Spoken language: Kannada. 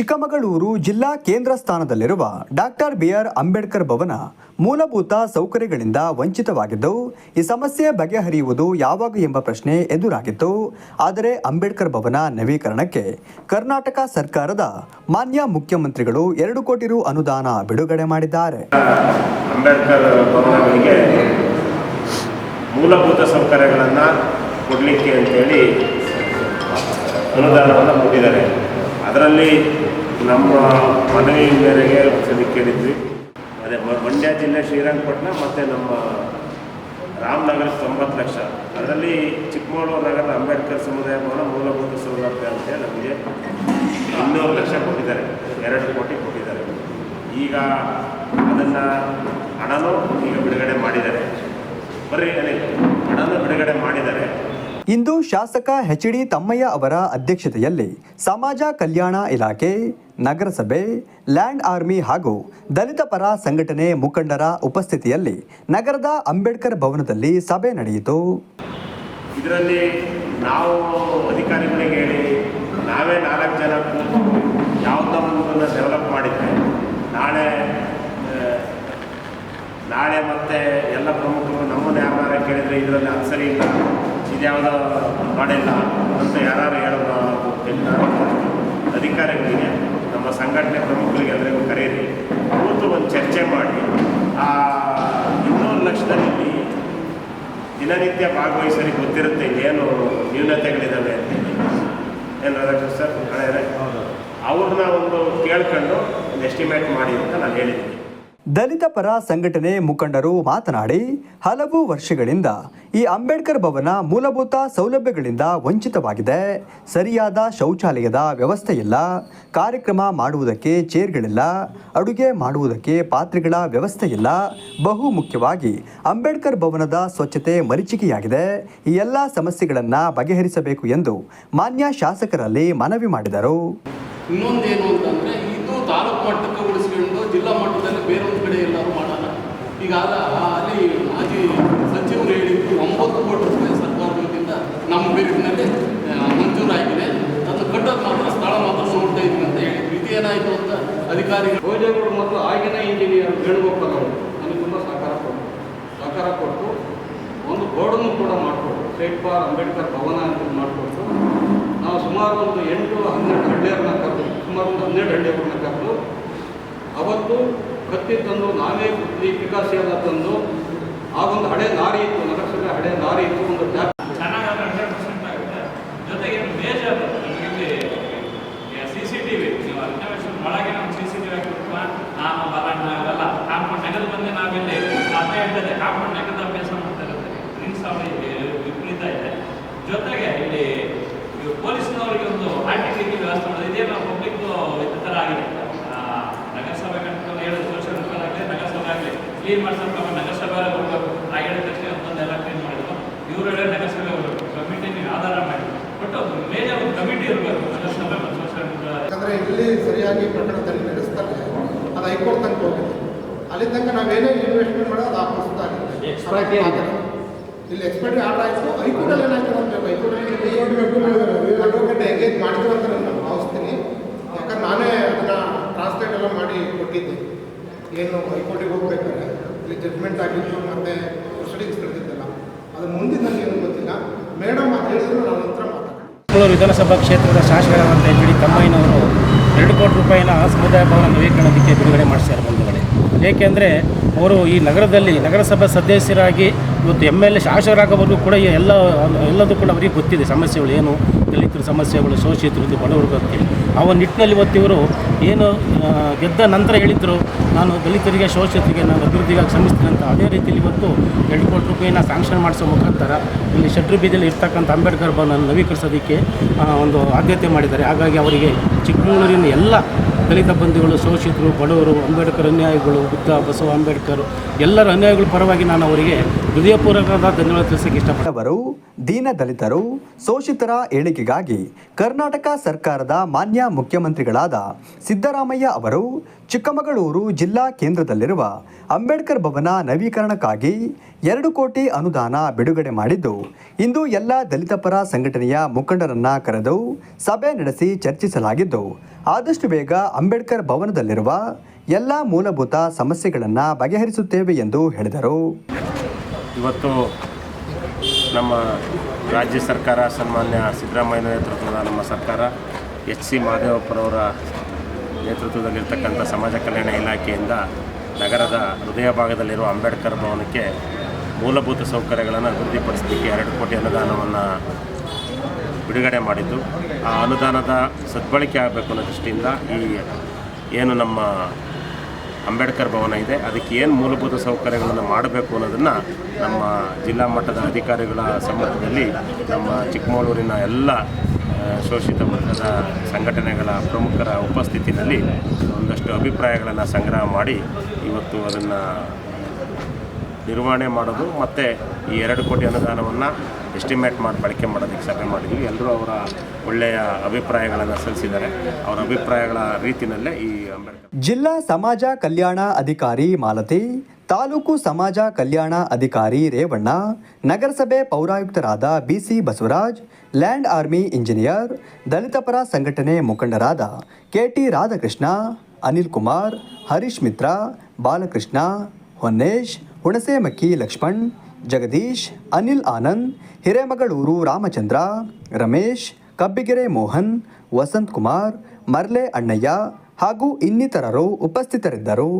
ಚಿಕ್ಕಮಗಳೂರು ಜಿಲ್ಲಾ ಕೇಂದ್ರ ಸ್ಥಾನದಲ್ಲಿರುವ ಡಾಕ್ಟರ್ ಬಿಆರ್ ಅಂಬೇಡ್ಕರ್ ಭವನ ಮೂಲಭೂತ ಸೌಕರ್ಯಗಳಿಂದ ವಂಚಿತವಾಗಿದ್ದು, ಈ ಸಮಸ್ಯೆ ಬಗೆಹರಿಯುವುದು ಯಾವಾಗ ಎಂಬ ಪ್ರಶ್ನೆ ಎದುರಾಗಿತ್ತು. ಆದರೆ ಅಂಬೇಡ್ಕರ್ ಭವನ ನವೀಕರಣಕ್ಕೆ ಕರ್ನಾಟಕ ಸರ್ಕಾರದ ಮಾನ್ಯ ಮುಖ್ಯಮಂತ್ರಿಗಳು ಎರಡು ಕೋಟಿ ರು ಅನುದಾನ ಬಿಡುಗಡೆ ಮಾಡಿದ್ದಾರೆ. ಅಂಬೇಡ್ಕರ್ ಭವನಗಳಿಗೆ ಮೂಲಭೂತ ಸೌಕರ್ಯಗಳನ್ನು ಕೊಡಲಿಕ್ಕೆ ಅಂತೇಳಿ ಅನುದಾನವನ್ನು ಕೊಟ್ಟಿದ್ದಾರೆ. ಅದರಲ್ಲಿ ನಮ್ಮ ಮನವಿ ಮೇರೆಗೆ ಸರಿ ಕೇಳಿದ್ವಿ. ಅದೇ ಮಂಡ್ಯ ಜಿಲ್ಲೆ ಶ್ರೀರಂಗಪಟ್ಟಣ ಮತ್ತು ನಮ್ಮ ರಾಮನಗರ ತೊಂಬತ್ತು ಲಕ್ಷ. ಅದರಲ್ಲಿ ಚಿಕ್ಕಮಗಳೂರು ನಗರದ ಅಂಬೇಡ್ಕರ್ ಸಮುದಾಯ ಭವನ ಮೂಲಭೂತ ಸೌಲಭ್ಯ ಅಂತೇಳಿ ನಮಗೆ ಇನ್ನೂರು ಲಕ್ಷ ಕೊಟ್ಟಿದ್ದಾರೆ. ಎರಡು ಕೋಟಿ ಕೊಟ್ಟಿದ್ದಾರೆ. ಈಗ ಅದನ್ನು ಹಣನೂ ಈಗ ಬಿಡುಗಡೆ ಮಾಡಿದ್ದಾರೆ. ಬರೀ ಅದೇ ಹಣನೂ ಬಿಡುಗಡೆ ಮಾಡಿದ್ದಾರೆ. ಇಂದು ಶಾಸಕ ಎಚ್ ಡಿ ತಮ್ಮಯ್ಯ ಅವರ ಅಧ್ಯಕ್ಷತೆಯಲ್ಲಿ ಸಮಾಜ ಕಲ್ಯಾಣ ಇಲಾಖೆ, ನಗರಸಭೆ, ಲ್ಯಾಂಡ್ ಆರ್ಮಿ ಹಾಗೂ ದಲಿತ ಪರ ಸಂಘಟನೆ ಮುಖಂಡರ ಉಪಸ್ಥಿತಿಯಲ್ಲಿ ನಗರದ ಅಂಬೇಡ್ಕರ್ ಭವನದಲ್ಲಿ ಸಭೆ ನಡೆಯಿತು. ಇದರಲ್ಲಿ ನಾವು ಅಧಿಕಾರಿಗಳಿಗೆ ಹೇಳಿ, ನಾವೇ ನಾಲ್ಕು ಜನ ಯಾವುದನ್ನು ಯಾವುದೋ ಡೆವಲಪ್ ಮಾಡಿದ್ದೆ ನಾಳೆ ನಾಳೆ ಮತ್ತೆ ಎಲ್ಲ ಪ್ರಮುಖರು ನಮ್ಮನ್ನು ಯಾರು ಕೇಳಿದರೆ ಇದರಲ್ಲಿ ಅನ್ಸರಿ ಇಲ್ಲ ಇದ್ಯಾವುದೋ ಮಾಡಿಲ್ಲ ಅಂತ ಯಾರು ಹೇಳೋದು ಎಲ್ಲ ಅಧಿಕಾರಿಗಳಿಗೆ ನಮ್ಮ ಸಂಘಟನೆ ಪ್ರಮುಖರಿಗೆ ಎಲ್ಲರಿಗೂ ಕರೆಯಿರಿ ಕೂತು ಒಂದು ಚರ್ಚೆ ಮಾಡಿ. ಆ ಇನ್ನೂರು ಲಕ್ಷದಲ್ಲಿ ದಿನನಿತ್ಯ ಭಾಗವಹಿಸಲಿ ಗೊತ್ತಿರುತ್ತೆ ಏನು ನ್ಯೂನತೆಗಳಿದ್ದಾವೆ ಅಂತೇಳಿ ಏನು ರಾಧಾಕೃಷ್ಣ ಸರ್ ಅವ್ರನ್ನ ಒಂದು ಕೇಳ್ಕೊಂಡು ಒಂದು ಎಸ್ಟಿಮೇಟ್ ಮಾಡಿ ಅಂತ ನಾನು ಹೇಳಿದ್ದೀನಿ. ದಲಿತ ಪರ ಸಂಘಟನೆ ಮುಖಂಡರು ಮಾತನಾಡಿ, ಹಲವು ವರ್ಷಗಳಿಂದ ಈ ಅಂಬೇಡ್ಕರ್ ಭವನ ಮೂಲಭೂತ ಸೌಲಭ್ಯಗಳಿಂದ ವಂಚಿತವಾಗಿದೆ. ಸರಿಯಾದ ಶೌಚಾಲಯದ ವ್ಯವಸ್ಥೆ ಇಲ್ಲ ಕಾರ್ಯಕ್ರಮ ಮಾಡುವುದಕ್ಕೆ ಚೇರ್ಗಳಿಲ್ಲ. ಅಡುಗೆ ಮಾಡುವುದಕ್ಕೆ ಪಾತ್ರೆಗಳ ವ್ಯವಸ್ಥೆ ಇಲ್ಲ ಬಹು ಮುಖ್ಯವಾಗಿ ಅಂಬೇಡ್ಕರ್ ಭವನದ ಸ್ವಚ್ಛತೆ ಮರೀಚಿಕೆಯಾಗಿದೆ. ಈ ಎಲ್ಲ ಸಮಸ್ಯೆಗಳನ್ನು ಬಗೆಹರಿಸಬೇಕು ಎಂದು ಮಾನ್ಯ ಶಾಸಕರಲ್ಲಿ ಮನವಿ ಮಾಡಿದರು. ಇನ್ನೊಂದೇನು ಅಂತಂದರೆ ತಾಲೂಕು ಮಟ್ಟಕ್ಕೆ ಉಳಿಸ್ಕೊಂಡು ಜಿಲ್ಲಾ ಮಟ್ಟದಲ್ಲಿ ಬೇರೆ ಒಂದು ಕಡೆ ಎಲ್ಲರೂ ಮಾಡೋಣ. ಈಗ ಅಲ್ಲಿ ಮಾಜಿ ಸಚಿವರು ಹೇಳಿದ್ದು ಒಂಬತ್ತು ಕೋಟಿ ರೂಪಾಯಿ ಸರ್ಕಾರದಿಂದ ನಮ್ಮ ಬೇರಿನಲ್ಲಿ ಮಂಜೂರಾಗಿದೆ ಅದು ಕಟ್ಟೋದು ಮಾತ್ರ, ಸ್ಥಳ ಮಾತ್ರ ನೋಡ್ತಾ ಇದ್ವಿ ಅಂತ ಹೇಳಿ ಇದು ಏನಾಯಿತು ಅಂತ ಅಧಿಕಾರಿಗಳು ಭೋಜನಗಳು ಮತ್ತು ಆಗಿನ ಇಂಜಿನಿಯರ್ ವೇಣುಗೋಪಾಲ್ ಅವರು ನನಗೆ ತುಂಬ ಸಹಕಾರ ಕೊಟ್ಟರು ಸಹಕಾರ ಕೊಟ್ಟು ಒಂದು ಬೋರ್ಡನ್ನು ಕೂಡ ಮಾಡಿಕೊಟ್ಟು ಸ್ಟೇಟ್ ಬಾರ್ ಅಂಬೇಡ್ಕರ್ ಭವನ ಅಂತ ಮಾಡಿಕೊಟ್ಟು ನಾವು ಸುಮಾರು ಒಂದು ಎಂಟು ಹನ್ನೆರಡು ಸುಮಾರು ಒಂದು ಹನ್ನೆರಡು ಹಳ್ಳಿಯವ್ರನ್ನ ಕರೆದು ಅವತ್ತು ಕತ್ತಿ ತಂದು, ನಾವೇ ಪಿಕಾಸಿ ಎಲ್ಲ ತಂದು ಆಗೊಂದು ಹಳೆ ಲಾರಿ ಇತ್ತು ನಗರಸಭೆ ಹಳೆ ಲಾರಿ ಇತ್ತು, ಒಂದು ಜೊತೆಗೆ ಇಲ್ಲಿ ನಾನು ಪೊಲೀಸ್ನವರಿಗೆ ಒಂದು ಆರ್ಟಿ ಟಿ ವ್ಯವಸ್ಥೆ ಮಾಡೋದು. ಇದೇ ಪಬ್ಲಿಕ್ ಆಗಿದೆ ನಗರಸಭೆ ಕಂಟ್ರೋಲ್ ಏಳು ವರ್ಷ ಆಗಲಿ ನಗರಸಭೆ ಆಗಲಿ ಕ್ಲೀನ್ ಮಾಡ್ಸೋಕೆ ನಗರಸಭೆ ಹೋಗ್ಬೇಕು ಆ ಹೇಳಿದ ತಕ್ಷಣ ಒಂದೊಂದೆಲ್ಲ ಕ್ಲೀನ್ ಮಾಡಿದ್ರು. ಇವರು ಹೇಳಿ ನಗರಸಭೆ ಹೋಗ್ಬೇಕು ಕಮಿಟಿ ನೀವು ಆಧಾರ ಮಾಡಿ ಬಟ್ ಒಂದು ಮೇಜರ್ ಒಂದು ಕಮಿಟಿ ಇರಬೇಕು. ನಗರಸಭೆ ಮತ್ತು ಸೋಷಿಯಲ್ ಯಾಕಂದರೆ ಇಲ್ಲಿ ಸರಿಯಾಗಿ ಪ್ರಕರಣದಲ್ಲಿ ನಡೆಸ್ತಾರೆ ಅದು ಹೈಕೋರ್ಟ್ ತನಕ ಹೋಗಿದೆ. ಅಲ್ಲಿ ತನಕ ನಾವೇನೇ ಇನ್ವೆಸ್ಟ್ಮೆಂಟ್ ಮಾಡೋದು ಆ ಪ್ರಸ್ತುತ ಆಗಿದೆ ಇಲ್ಲಿ ಎಕ್ಸ್ಪೈರಿ ಆರ್ಡರ್ ಆಯಿತು. ಹೈಕೋರ್ಟಲ್ಲಿ ಏನಾಯ್ತು ಅಂತ ಹೈಕೋರ್ಟಲ್ಲಿ ಅಡ್ವೊಕೇಟ್ ಎಂಗೇಜ್ ಮಾಡಿದ್ರು ಅಂತ ನಾನು ಭಾವಿಸ್ತೀನಿ ಯಾಕಂದ್ರೆ ನಾನೇ ಅದನ್ನು ಟ್ರಾನ್ಸ್ಲೇಟ್ ಎಲ್ಲ ಮಾಡಿ ಕೊಟ್ಟಿದ್ದೆ ಏನು ಹೈಕೋರ್ಟಿಗೆ ಹೋಗ್ಬೇಕಾದ್ರೆ ಇಲ್ಲಿ ಜಡ್ಜ್ಮೆಂಟ್ ಆಗಿತ್ತು ಮತ್ತೆ ಪ್ರೊಸೀಡಿಂಗ್ಸ್ ನಡೆದಿದ್ದಲ್ಲ. ಅದು ಮುಂದಿನ ಏನು ಗೊತ್ತಿಲ್ಲ. ಮೇಡಮ್ ಅದು ಹೇಳಿದ್ರು, ನಾನು ನಂತರ ಮಾತಾಡ್ತೀನಿ. ವಿಧಾನಸಭಾ ಕ್ಷೇತ್ರದ ಶಾಸಕರಾದಂಥ ಎಚ್ ಡಿ. ತಮ್ಮಯ್ಯನವರು ಎರಡು ಕೋಟಿ ರೂಪಾಯಿನ ಸಮುದಾಯ ಭವನ ನವೀಕರಣಕ್ಕೆ ಬಿಡುಗಡೆ ಮಾಡಿಸ್ಯಾರ ಬಂಧುಗಳೇ. ಏಕೆಂದರೆ ಅವರು ಈ ನಗರದಲ್ಲಿ ನಗರಸಭಾ ಸದಸ್ಯರಾಗಿ ಇವತ್ತು ಎಂ ಎಲ್. ಎ. ಶಾಸಕರಾಗೋವರೆಗೂ ಕೂಡ ಈ ಎಲ್ಲ ಎಲ್ಲದೂ ಕೂಡ ಅವರಿಗೆ ಗೊತ್ತಿದೆ. ಸಮಸ್ಯೆಗಳು ಏನು, ದಲಿತರ ಸಮಸ್ಯೆಗಳು ಶೋಷಿತರದ್ದು ಬಡವರು ಅಂತೇಳಿ ಆ ನಿಟ್ಟಿನಲ್ಲಿ ಇವತ್ತು ಇವರು ಏನು ಗೆದ್ದ ನಂತರ ಹೇಳಿದ್ರು, ನಾನು ದಲಿತರಿಗೆ, ಶೋಷಿತರಿಗೆ, ನಾನು ಅಭಿವೃದ್ಧಿಗಾಗಿ ಶ್ರಮಿಸ್ತೀನಿ ಅಂತ ಅದೇ ರೀತಿಯಲ್ಲಿ ಇವತ್ತು ಎರಡು ಕೋಟಿ ರೂಪಾಯಿನ ಸ್ಯಾಂಕ್ಷನ್ ಮಾಡಿಸೋ ಮುಖಾಂತರ ಇಲ್ಲಿ ಶೆಟ್ರು ಬೀದಿಯಲ್ಲಿ ಇರ್ತಕ್ಕಂಥ ಅಂಬೇಡ್ಕರ್ ಭವನ ನವೀಕರಿಸೋದಕ್ಕೆ ಒಂದು ಆದ್ಯತೆ ಮಾಡಿದ್ದಾರೆ. ಹಾಗಾಗಿ ಅವರಿಗೆ ಚಿಕ್ಕಮಗಳೂರಿನ ಎಲ್ಲ ದಲಿತ ಬಂಧುಗಳು, ಶೋಷಿತರು, ಬಡವರು, ಅಂಬೇಡ್ಕರ್ ಅನ್ಯಾಯಿಗಳು, ಬುದ್ಧ, ಬಸವ ಅಂಬೇಡ್ಕರ್ ಎಲ್ಲರ ಅನ್ಯಾಯಗಳ ಪರವಾಗಿ ನಾನು ಅವರಿಗೆ ಹೃದಯಪೂರ್ವಕವಾದ ಧನ್ಯವಾದ ತಿಳಿಸೋಕೆ ಇಷ್ಟಪಟ್ಟವರು ದೀನ ದಲಿತರು, ಶೋಷಿತರ ಏಳಿಗೆಗಾಗಿ ಕರ್ನಾಟಕ ಸರ್ಕಾರದ ಮಾನ್ಯ ಮುಖ್ಯಮಂತ್ರಿಗಳಾದ ಸಿದ್ದರಾಮಯ್ಯ ಅವರು ಚಿಕ್ಕಮಗಳೂರು ಜಿಲ್ಲಾ ಕೇಂದ್ರದಲ್ಲಿರುವ ಅಂಬೇಡ್ಕರ್ ಭವನ ನವೀಕರಣಕ್ಕಾಗಿ ಎರಡು ಕೋಟಿ ಅನುದಾನ ಬಿಡುಗಡೆ ಮಾಡಿದ್ದು, ಇಂದು ಎಲ್ಲ ದಲಿತ ಪರ ಸಂಘಟನೆಯ ಮುಖಂಡರನ್ನ ಕರೆದು ಸಭೆ ನಡೆಸಿ ಚರ್ಚಿಸಲಾಗಿದ್ದು, ಆದಷ್ಟು ಬೇಗ ಅಂಬೇಡ್ಕರ್ ಭವನದಲ್ಲಿರುವ ಎಲ್ಲ ಮೂಲಭೂತ ಸಮಸ್ಯೆಗಳನ್ನು ಬಗೆಹರಿಸುತ್ತೇವೆ ಎಂದು ಹೇಳಿದರು. ಇವತ್ತು ನಮ್ಮ ರಾಜ್ಯ ಸರ್ಕಾರ, ಸನ್ಮಾನ್ಯ ಸಿದ್ದರಾಮಯ್ಯ ನೇತೃತ್ವದ ನಮ್ಮ ಸರ್ಕಾರ ಎಚ್ ಸಿ ಮಹದೇವಪ್ಪರವರ ನೇತೃತ್ವದಲ್ಲಿರ್ತಕ್ಕಂಥ ಸಮಾಜ ಕಲ್ಯಾಣ ಇಲಾಖೆಯಿಂದ ನಗರದ ಹೃದಯ ಭಾಗದಲ್ಲಿರುವ ಅಂಬೇಡ್ಕರ್ ಭವನಕ್ಕೆ ಮೂಲಭೂತ ಸೌಕರ್ಯಗಳನ್ನು ಅಭಿವೃದ್ಧಿಪಡಿಸಲಿಕ್ಕೆ ಎರಡು ಕೋಟಿ ಅನುದಾನವನ್ನು ಬಿಡುಗಡೆ ಮಾಡಿದ್ದು. ಆ ಅನುದಾನದ ಸದ್ಬಳಕೆ ಆಗಬೇಕು ಅನ್ನೋ ದೃಷ್ಟಿಯಿಂದ ಈ ಏನು ನಮ್ಮ ಅಂಬೇಡ್ಕರ್ ಭವನ ಇದೆ, ಅದಕ್ಕೆ ಏನು ಮೂಲಭೂತ ಸೌಕರ್ಯಗಳನ್ನು ಮಾಡಬೇಕು ಅನ್ನೋದನ್ನು ನಮ್ಮ ಜಿಲ್ಲಾ ಮಟ್ಟದ ಅಧಿಕಾರಿಗಳ ಸಮ್ಮುಖದಲ್ಲಿ ನಮ್ಮ ಚಿಕ್ಕಮಗಳೂರಿನ ಎಲ್ಲ ಶೋಷಿತ ವರ್ಗದ ಸಂಘಟನೆಗಳ ಪ್ರಮುಖರ ಉಪಸ್ಥಿತಿಯಲ್ಲಿ ಒಂದಷ್ಟು ಅಭಿಪ್ರಾಯಗಳನ್ನು ಸಂಗ್ರಹ ಮಾಡಿ ಇವತ್ತು ಅದನ್ನು ನಿರ್ವಹಣೆ ಮಾಡೋದು ಮತ್ತು ಈ ಎರಡು ಕೋಟಿ ಅನುದಾನವನ್ನು ಎಸ್ಟಿಮೇಟ್ ಮಾಡಿ ಬಳಕೆ ಮಾಡೋದಕ್ಕೆ ಸಭೆ ಮಾಡಿದ್ವಿ. ಎಲ್ಲರೂ ಅವರ ಒಳ್ಳೆಯ ಅಭಿಪ್ರಾಯಗಳನ್ನು ಸಲ್ಲಿಸಿದ್ದಾರೆ. ಅವರ ಅಭಿಪ್ರಾಯಗಳ ರೀತಿಯಲ್ಲೇ ಈ ಜಿಲ್ಲಾ ಸಮಾಜ ಕಲ್ಯಾಣ ಅಧಿಕಾರಿ ಮಾಲತಿ ತಾಲೂಕು ಸಮಾಜ ಕಲ್ಯಾಣ ಅಧಿಕಾರಿ ರೇವಣ್ಣ, ನಗರಸಭೆ ಪೌರಾಯುಕ್ತರಾದ BC Basavaraj, land army engineer Dalit ಪರ ಸಂಘಟನೆ ಮುಖಂಡರಾದ ಕೆಟಿ ರಾಧಾಕೃಷ್ಣ, ಅನಿಲ್ ಕುಮಾರ್, ಹರೀಶ್ ಮಿತ್ರ, ಬಾಲಕೃಷ್ಣ, ಹೊನ್ನೇಶ್, ಹುಣಸೇಮಕ್ಕಿ ಲಕ್ಷ್ಮಣ್, ಜಗದೀಶ್, ಅನಿಲ್ ಆನಂದ್, ಹಿರೇಮಗಳೂರು ರಾಮಚಂದ್ರ, ರಮೇಶ್, ಕಬ್ಬಿಗೆರೆ ಮೋಹನ್, ವಸಂತ್ ಕುಮಾರ್, ಮರ್ಲೆ ಅಣ್ಣಯ್ಯ ಹಾಗೂ ಇನ್ನಿತರರು ಉಪಸ್ಥಿತರಿದ್ದರು.